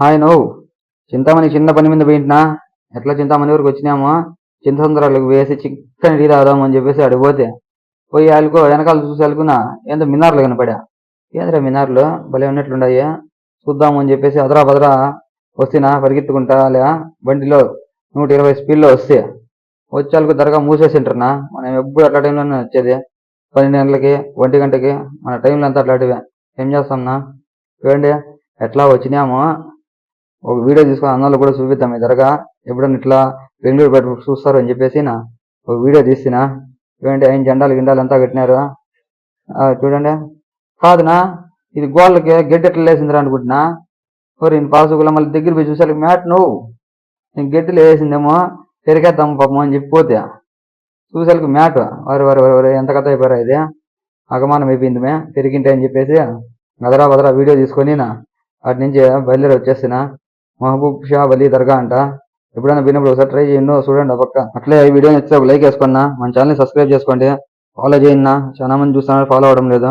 Hi నువ్వు. చింతామణి చిన్న పని మీద పోయింటినా ఎట్లా చింతామణి వరకు వచ్చినామో? చింతసంద్రాలకు వేసి చిక్కని టీ తాగుదామని చెప్పేసి అడిగిపోతే పోయి అలుకో వెనకాల చూసి అలుకున్నా ఏందో మినార్లు కనపడా. ఏంద్రా మినార్లు? భలే ఉన్నట్లుండాయి చూద్దాము అని చెప్పేసి అదరా బదరా వస్తేనా పరిగెత్తుకుంటా లే. బండిలో నూట ఇరవై స్పీడ్లో వస్తే. వచ్చేళ్ళకు దరగా మూసేసింటారనా? మనం ఎప్పుడు అట్లా టైంలోనే వచ్చేది? పన్నెండు గంటలకి ఒంటి గంటకి మన టైంలో అంతా అట్లాంటివే. ఏం చేస్తాంనా? చూడండి ఎట్లా వచ్చినామో? ఒక వీడియో తీసుకొని అందరిలో కూడా చూపిద్దాం. ఇద్దరుగా ఎప్పుడన్నా ఇట్లా బెంగళూరు బయట చూస్తారు అని చెప్పేసి నా ఒక వీడియో తీసినా చూడండి ఆయన జెండాలు గిండాలు అంతా కట్టినారు? ఆ, చూడండి. కాదునా ఇది గోళ్ళకి గడ్డి ఎట్లా లేసిందిరా అనుకుంటున్నా? మరి నేను పాసుకుల మళ్ళీ దగ్గర పోయి చూసాక మ్యాట్ నువ్వు. నేను గడ్డిలో వేసిందేమో పెరిగేద్దాం పాపం అని చెప్పిపోతే చూసాక మ్యాట్. వారు వారు వారు ఎంత కథ అయిపోయారా ఇది? అగమానం అయిపోయింది మే పెరిగింటే అని చెప్పేసి గదరా బదరా వీడియో తీసుకొని నా అటు నుంచి బయలుదేరి వచ్చేసిన మహబూబ్ షా వలీ దర్గా అంట. ఎప్పుడైనా పోయినప్పుడు ఒకసారి ట్రై చేయండి. చూడండి ఆ పక్క. అట్లే ఈ వీడియో నచ్చితే ఒక లైక్ వేసుకున్నా మన ఛానల్ సబ్స్క్రైబ్ చేసుకోండి. ఫాలో చేయండి చాలా మంది చూస్తున్నారు ఫాలో అవడం లేదు.